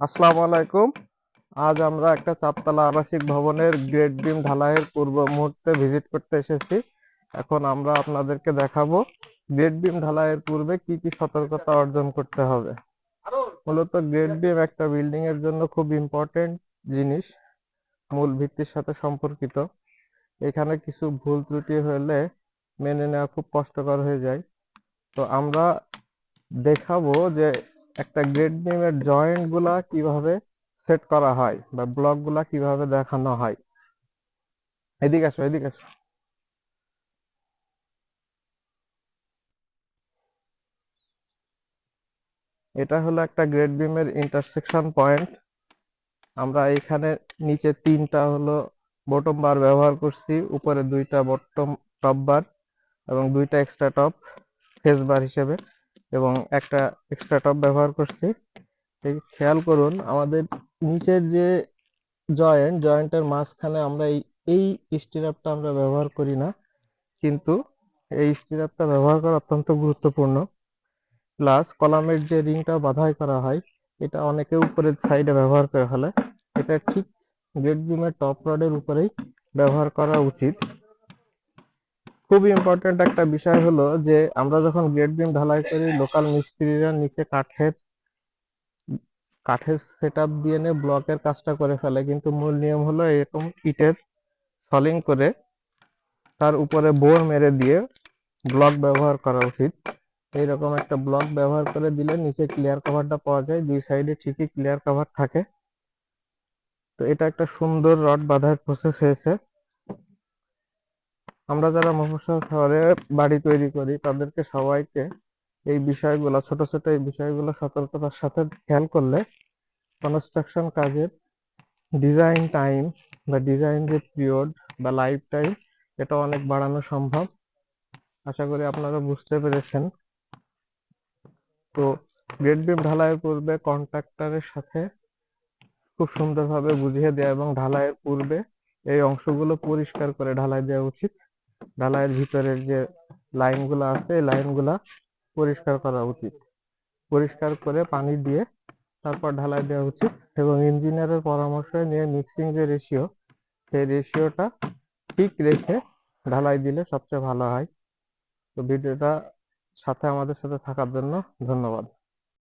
আসসালামু আলাইকুম। আজ আমরা একটা চারতলা আবাসিক ভবনের গ্রেড বিম ঢালাইয়ের পূর্ব মুহূর্তে ভিজিট করতে এসেছি। এখন আমরা আপনাদেরকে দেখাবো গ্রেড বিম ঢালাইয়ের পূর্বে কি কি সতর্কতা অর্জন করতে হবে। মূলত গ্রেড বিম একটা বিল্ডিং এর জন্য খুব ইম্পর্টেন্ট জিনিস, মূল ভিত্তির সাথে সম্পর্কিত। এখানে কিছু ভুল ত্রুটি হলে মেনে নেওয়া খুব কষ্টকর হয়ে যায়। তো আমরা দেখাবো যে একটা গ্রেড বিমের জয়েন্টগুলা কীভাবে সেট করা হয় বা ব্লকগুলা কীভাবে দেখানো হয়? এদিকে আসো এদিকে আসো। এটা হলো একটা গ্রেড বিমের ইন্টারসেকশন পয়েন্ট আমরা এখানে নিচে তিনটা হলো বটম বার ব্যবহার করছি, উপরে দুইটা বটম টপ বার এবং দুইটা এক্সট্রা টপ ফেস বার হিসেবে। এবং একটা এক্সট্রা টপ ব্যবহার করছি। খেয়াল করুন, আমাদের নিচের যে জয়েন্ট জয়েন্টের মাঝখানে আমরা এই এই স্টিরাপটা আমরা ব্যবহার করি না। কিন্তু এই স্টিরাপটা ব্যবহার করা অত্যন্ত গুরুত্বপূর্ণ। প্লাস কলামের যে রিংটা বাধাই করা হয়, এটা অনেকে উপরের সাইডে ব্যবহার করে ফেলে। এটা ঠিক গ্রেড বিমের টপ রডের উপরেই ব্যবহার করা উচিত। খুব ইম্পর্টেন্ট একটা বিষয় হলো যে, আমরা যখন গ্রেড বিম ঢালাই করি লোকাল মিস্ত্রিরা নিচে কাঠের কাঠের সেট আপ দিয়ে নিয়ে ব্লকের কাজটা করে ফেলে। কিন্তু মূল নিয়ম হলো এরকম ইটের সলিং করে তার উপরে বোর মেরে দিয়ে ব্লক ব্যবহার করা উচিত। এইরকম একটা ব্লক ব্যবহার করে দিলে নিচে ক্লিয়ার কভারটা পাওয়া যায়, দুই সাইডে ঠিকই ক্লিয়ার কভার থাকে। তো এটা একটা সুন্দর রড বাঁধার প্রসেস হয়েছে। আমরা যারা মফস্বল শহরে বাড়ি তৈরি করি, তাদেরকে সবাইকে এই বিষয়গুলো, ছোট ছোট এই বিষয়গুলো সতর্কতার সাথে খেয়াল করলে কনস্ট্রাকশন কাজের ডিজাইন টাইম বা ডিজাইন যে পিরিয়ড বা লাইফ টাইম এটা অনেক বাড়ানো সম্ভব। আশা করি আপনারা বুঝতে পেরেছেন। তো গ্রেড বিম ঢালাইয়ের পূর্বে কন্ট্রাক্টরের সাথে খুব সুন্দরভাবে বুঝিয়ে দেওয়া এবং ঢালাইয়ের পূর্বে এই অংশগুলো পরিষ্কার করে ঢালাই দেওয়া উচিত। ঢালাইয়ের ভিতরের যে লাইনগুলো আছে, এই লাইনগুলা পরিষ্কার করা উচিত। পরিষ্কার করে পানি দিয়ে তারপর ঢালাই দেওয়া উচিত এবং ইঞ্জিনিয়ারের পরামর্শ নিয়ে মিক্সিং যে রেশিও সেই রেশিওটা ঠিক রেখে ঢালাই দিলে সবচেয়ে ভালো হয়। তো ভিডিওটা সাথে আমাদের সাথে থাকার জন্য ধন্যবাদ।